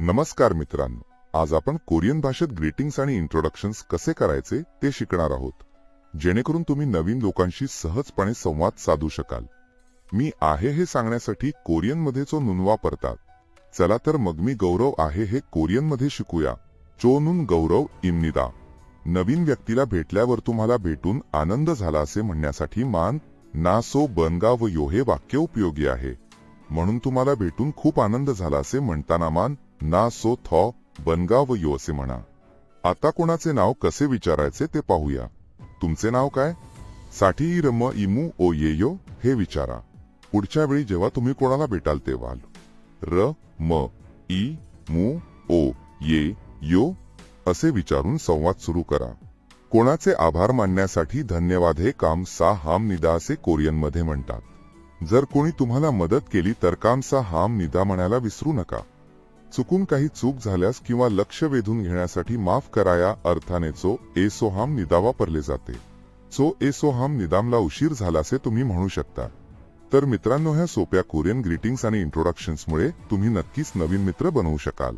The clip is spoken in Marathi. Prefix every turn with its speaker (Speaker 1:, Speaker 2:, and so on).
Speaker 1: नमस्कार मित्रांनो आज आपण कोरियन भाषेत ग्रीटिंग्स आणि इंट्रोडक्शन्स कसे करायचे ते शिकणार आहोत. जेणेकरून तुम्ही नवीन लोकांशी सहजपणे संवाद साधू शकाल. मी आहे हे सांगण्यासाठी कोरियनमध्ये जो नुन वापरतात. चला तर मग मी गौरव आहे हे कोरियनमध्ये शिकूया. चोनुन गौरव इमनिदा नवीन व्यक्तीला भेटल्यावर तुम्हाला भेटून आनंद झाला असे म्हणण्यासाठी मान ना सो बनगा व यो हे वाक्य उपयोगी आहे. म्हणून तुम्हाला भेटून खूप आनंद झाला असे म्हणताना मान ना सो थॉ बनगा व यो असे म्हणा. आता कोणाचे नाव कसे विचारायचे ते पाहूया. तुमचे नाव काय? साठी रम इमू ओ येयो हे विचारा. पुढच्या वेळी जेव्हा तुम्ही कोणाला भेटाल तेव्हा र म ई मू ओ ये यो असे विचारून संवाद सुरू करा. कोणाचे आभार मानण्यासाठी धन्यवाद हे काम सा हाम निदा असे कोरियनमध्ये म्हणतात. जर कोणी तुम्हाला मदत केली तर काम सा हाम निदा म्हणायला विसरू नका. चुकून काही चूक झाल्यास किंवा लक्ष वेधून घेण्यासाठी माफ कराया अर्थाने चो एसोहाम निदा वापरले जाते. चो एसोहाम निदामला उशीर झालासे तुम्ही म्हणू शकता. तर मित्रांनो ह्या सोप्या कोरियन ग्रीटिंग्स आणि इंट्रोडक्शन्समुळे तुम्ही नक्कीच नवीन मित्र बनवू शकाल.